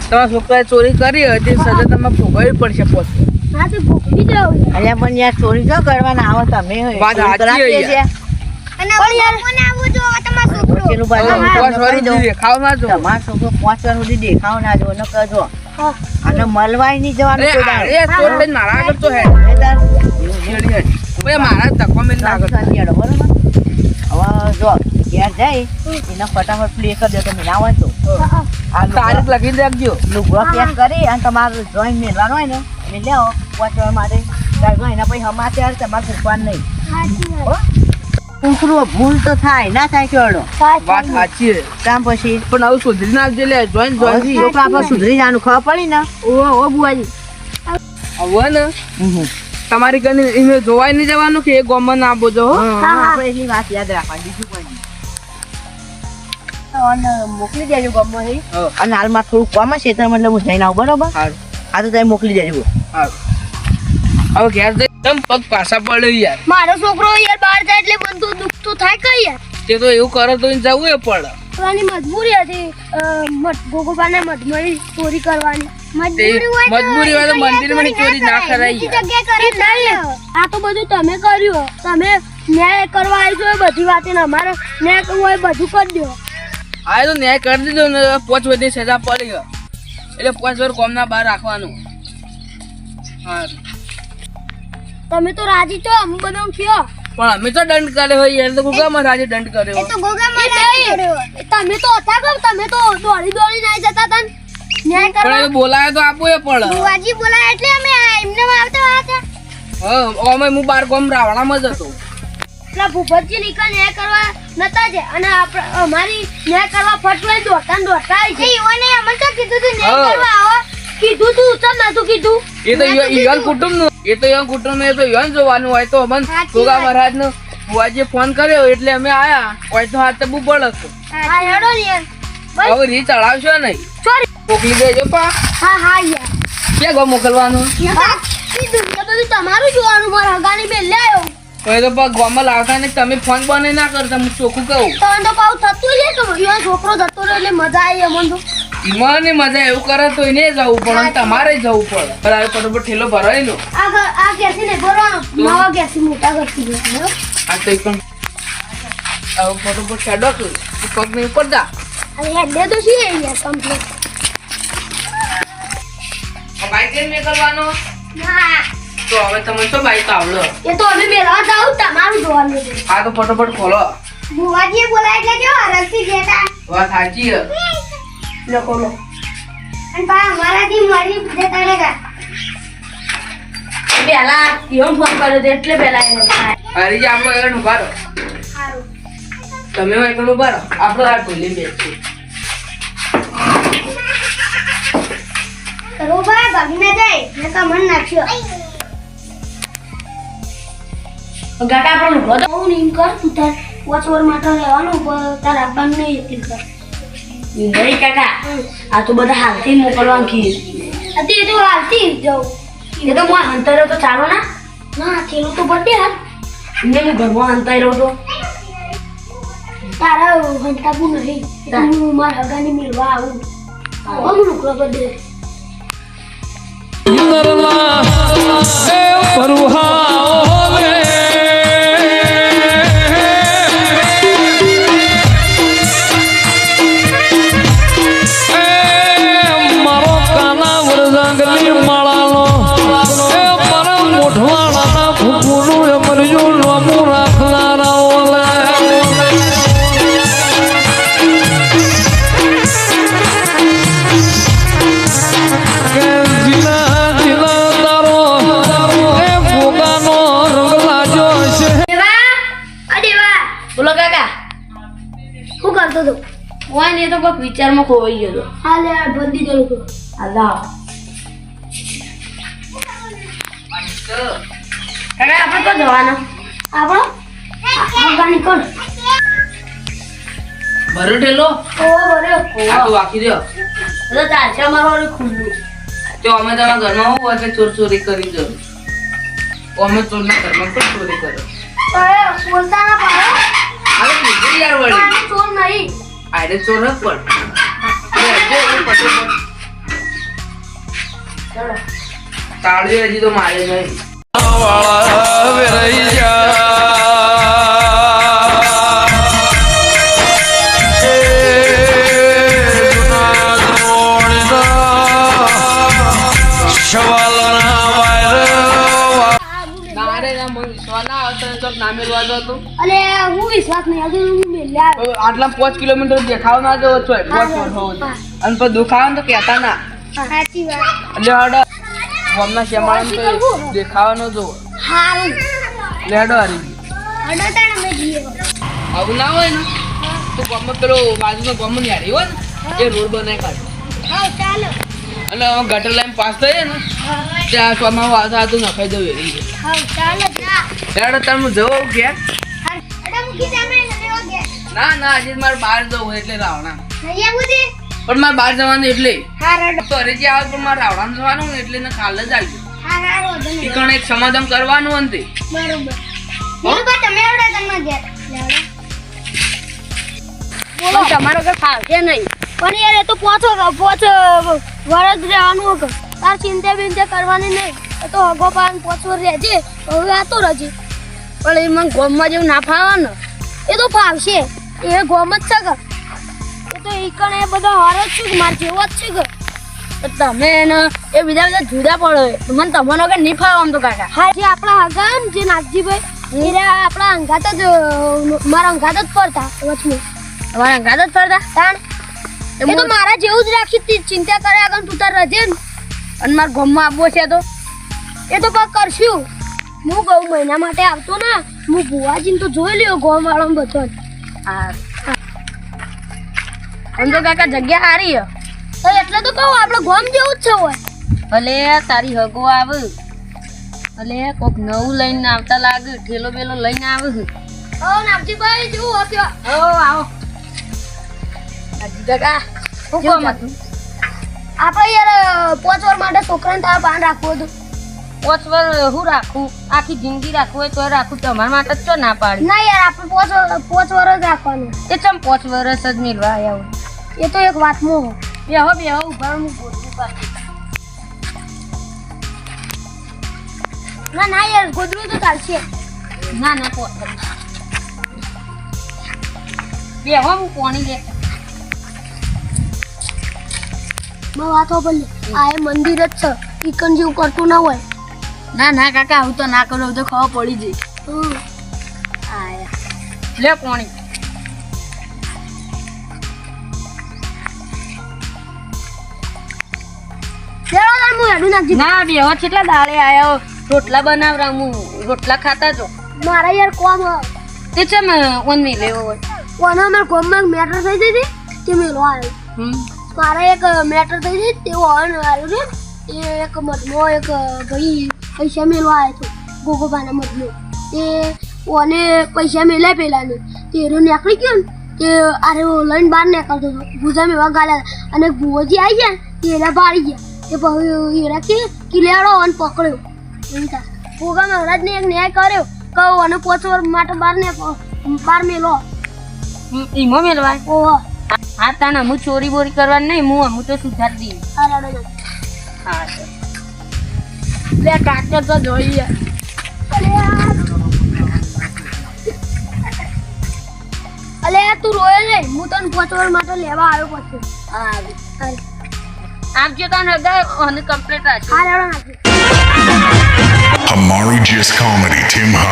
તમારા છોકરાએ ચોરી કરી હતી સજા તમે ભોગવવી પડશે પોતે. જાવ પણ યાર ચોરી તો કરવાના? આવો તમે વાત સાચી છે યાર. છીએ. અને કોને આવું જો તમારો છોકરો. પેલું બાજુ હા, હા. પાંચ વાર સુધી દેખાવ ના જો. તમારો છોકરો પાંચ વાર સુધી દેખાવ ના જો ન કરજો હા. અને મળવાય નહીં જવાનું એ મારા ધક્કો મેં ના હેડો, બરોબર? હવે જો ઘેર જાય એને ફટાફટ પ્લે કરી દો તમે ના વાંચો તારીખ લખી રાખજો. લુગડો પેક કરી અને તમારું જોઈન મેળવાનો હોય ને એ લેવો વાંચવા માટે જો એના પછી સમાચાર તમારે ફૂંકવાનું નહીં. વાત. ભૂલ તો થાય ના થાય કેવડો વાત સાચી કામ પછી? પણ હવે સુધરી નાખજે લે જોઈન જોઈન આપણે સુધરી જવાનું ખબર પડી ને? ઓહો ઓ બુઆજી. હવે ને? હમ. તમારી કને જોવાય નહીં જવાનું કે એ ગોમાં ના બોજો હો? હા, હા. વાત યાદ રાખવાની બીજું કોઈ મોકલી દેજો ગમો એ અને હાલમાં થોડું કામ છે તો મતલબ હું જઈને આવું બરોબર? આ તો તમે મોકલી દેજો. હવે ઘેર જઈ પગ પાછા પડે યાર. મારો છોકરો યાર બહાર જાય એટલે બધું દુઃખ તો થાય કઈ યાર? તે તો એવું કરે તો જવું એ પડે. મજબૂરી હતી. મઠ ગોગોબાના મઠમાં ચોરી કરવાની. મજબૂરી હોય તો મંદિરમાં ચોરી ના કરાય આ તો બધું તમે કર્યું તમે ન્યાય કરવા આવી ગયો બધી વાત અમારે ન્યાય કરવું હોય બધું કરી દો. આ તો ન્યાય કરી દીધો ને પોચ વર્ષની સજા પડી ગયો એટલે પાંચ વર્ષ કોમના બહાર રાખવાનું. હા તમે તો રાજી છો અમુક બધો થયો પણ અમે તો દંડ કર્યો હોય એને તો ગોગા મહારાજે દંડ કર્યો. તમે તો હતા કે તમે તો દોડી દોડી ના જતા તન ન્યાય પણ કરવા એ બોલાય તો આપો એ પણ. બુવાજી બોલાય એટલે અમે એમને આવતા હતા. હા અમે હું બાર કોમ રાવણામાં જ હતો. પેલા ભૂપતજી નીકળ ન્યાય કરવા નતા જ અને અમારી ન્યાય કરવા ફટવાઈ દોડતા દોડતા આવી છે ઈવને અમને તો કીધું તું ન્યાય કરવા કરવા આવો. કીધું તું ચમ નતું કીધું. એ તો ઈવન કુટુંબનું એ તો ઈવન કુટુંબ એ તો ઈવન જોવાનું હોય તો અમન સાચી ગોગા મહારાજ નો બુઆજીએ ફોન કર્યો એટલે અમે આયા. હોય તો હાથ બહુ બળક હવે રી ચડાવશો નહીં. મોકલી દેજો પા. હા હા યાર ક્યાં ગો મોકલવાનું? બધું તમારું જોવાનું મારા હગાની બે લે આવ્યો તો પા લાવતા ને તમે ફોન બને ના કરતા હું ચોખ્ખું કહું. તો તો પાઉ થતું છે છોકરો જતો રહ્યો એટલે મજા આવી અમને તો. મને મજા એવું કરે તો એને જવું પડે તમારે જવું પડે. બરાબર ફટોફટ ઠેલો ભરાઈ લો. આ ગેસી ને ભરવાનો નવા ગેસી મોટા કરતી ગયો આ તો પણ. હવે ફટોફટ છેડો કર. પગ ને ઉપર જા. અરે હેડે તો છીએ યાર કમ્પ્લીટ બાઈક લઈને નીકળવાનો? ના તો હવે તમે તો બાઈક આવડો. એ તો અમે મેળવા જાવ તમારું જોવાનું છે. આ તો ફટોફટ ખોલો. બુવાજીએ બોલાય એટલે જો રસી બેઠા વાત સાચી છે. લોકો લો અને પા અમારાથી મરી જતા રહેતા. પેલા ઈવન ફોન કર્યો તો એટલે પેલા એને હરી જા આપણો એકડ ઊભા તમે હોય એકડ આપણો આ ટોલી બેસી રોબા ભાગી જાય. ને કા મન નાખ્યો. ગાટા આપણો ઊભો તો. બહુ નીમ કર તું તાર વચવર માટે રહેવાનું પણ તાર આપવાનું નહીં એટલી કર. નહીં કાકા આ તો બધા હાલથી મોકલવાનું કીધું અતિ એ તો હાલતી જાઉં એ તો હું અંતર્યો તો ચાલો ના ના થેલું તો બદલે હાલ એમને હું ઘરમાં અંતર્યો તો તારા હંતાપું નહીં હું મારા હગાને મિલવા આવું આવું રૂકડો બધે મારો તો કોઈક વિચારમાં ખોવાઈ ગયો હતો હા લે આ બંધી દો લુકડો લાવ. કાકા આપણે તો જવાના? આપણો? હગાની કોણ? ભરો ઠેલો ઓ બરે આ તો વાકી દે. તો ચાલશે અમારું ખુલ્લું. તો અમે તમારા ઘરમાં હું એટલે ચોર ચોરી કરી જો અમે ચોરના ઘરમાં પણ ચોરી કરો. બોલતા ના પાડો. અરે કીધું યાર વળી. ચોર નહીં. આડે ચોર જ પણ એટલે હજુ તો મારે હું વિશ્વાસ નહીં. આટલા પાંચ કિલોમીટર દેખાવ ના જવો છો? પાંચ વર્ષ અને પછી દુખાવે તો કહેતા ના. સાચી વાત. એટલે હડો ગમના શેમાળા તો દેખાવાનો જો હારું. હડો ગઈ અમે જઈએ. આવું ના હોય ને તો ગમમાં પેલો બાજુનો ગમો ને હારી હોય ને એ રોડ બનાવી કાઢો. હા ચાલો. અને હવે ગટર લાઈન પાસ થઈએ ને ત્યાં ચોમા વાતા હતું નખાઈ દઉં એવી. હા ચાલો. હેડો તમે જવો ઘેર. મૂકી લેવા ગયા ના ના આજે મારે બહાર જવું એટલે રાવણા. નહીં આવું દે. પણ મારે બહાર જવાનું એટલે. હા રડો. તો હરેજી આવે પણ મારે રાવણા જવાનું એટલે એને કાલે જ આવજો ઠીકણે એક સમાધાન કરવાનું અંતે તમારો ઘર. ફાવશે નહીં. પણ યાર એ તો પોચો પોચ વરદ રહેવાનું તાર ચિંતા બિંતા કરવાની નહીં. એ તો હગો પાન પોચો રહેજે. હવે આ રજી. પણ એ મને ગોમમાં જેવું ના ફાવે એ તો ફાવશે. એ ગોમ જ છે કે? એ તો ઈકણ એ બધો હારો જ છે કે? માર જેવો જ છે કે? તમે એને એ બીજા બધા જુદા પડો મને તમારો કે નહીં ફાવે આમ તો કાકા. હા જે આપણા હગા જે નાગજીભાઈ એ આપણા અંગાત જ મારા અંગાત જ ફરતા વચમાં. તમારા અંગાત જ ફરતા તાણ? એ તો મારા જેવું જ રાખી ચિંતા કરે આગળ તું તાર રજે ને. અને મારા ગામમાં આવવો છે તો? એ તો પગ કરશું. હું ગૌ મહિના માટે આવતો ને. હું ભુવાજીને તો જોઈ લ્યો ગામ વાળો બધો સમજો કાકા જગ્યા સારી હે તો એટલે તો કહું આપણે ગોમ જેવું જ છે હોય. ભલે તારી હગો આવ. ભલે કોક નવું લઈને આવતા લાગે ઠેલો બેલો લઈને આવે. ઓ નાગજીભાઈ જેવું હત્યો ઓ આવો. હાજી કાકા હું કોમ હતું? આપણે યાર પોચ વાર માટે છોકરાને તારા પાન રાખવું હતું. પોચ વર હું રાખું? આખી જિંદગી રાખવું હોય તો રાખું તમારા માટે જ તો ના પાડી. ના યાર આપણે પોચ પોચ વાર જ રાખવાનું. એ ચમ પોચ વરસ જ મેળવા આવ્યા હોય. એ તો એક વાતમાં હો બેહો બેહો ઊભા હું ગોઠવું પાછું. ના ના યાર ગોદરું તો ચાલશે. ના ના પોચ બેહો હું કોણી લે. માં વાતો ભલે આ એ મંદિર જ છે. ચિકન જેવું કરતું ના હોય. ના ના કાકા આવું તો ના કરો તો ખબર પડી જઈ લે નાખજી ના બેહો કેટલા દાડે આયા રોટલા બનાવરા હું રોટલા ખાતા જો. મારા યાર કોમ તે ઓન મી લેવો હોય? કોને અમારે કોમમાં મેટર થઈ ગઈ હતી તે મેલો આવ્યો. હમ. મારા એક મેટર થઈ ગઈ તે ઓન આવ્યો છે. એક મતમો એક ભાઈ પૈસા મેળવા આવ્યો હતો ગોગોબાના મતનો તે ઓને પૈસા મેળ્યા પેલાને. તે એરો નીકળી ગયો ને તે ઓ લઈને બહાર નીકળતો હતો ભૂજા મેવા હતા. અને ભુવોજી આવી ગયા તે એરા ભાળી ગયા. તે પછી એરા કે કિલેડો અને પકડ્યો. એવી થાય ભોગા મહારાજને એક ન્યાય કર્યો કહો અને પોચવર માટે બહાર ને બહાર મેલો. ઈમો મેલવાય? ઓહો. હા તાને હું ચોરી બોરી કરવાની નહીં હું હું તો સુધારી દઈએ હા હા લે કાકા તો જોઈએ. અલે તું રોય લે હું તને પોચવર માટે લેવા આવ્યો પછી. હા આપજો તને અગર અને કમ્પ્લીટ રાખજો. હા લેવા નાખી Amari Just Comedy, Tim Ha.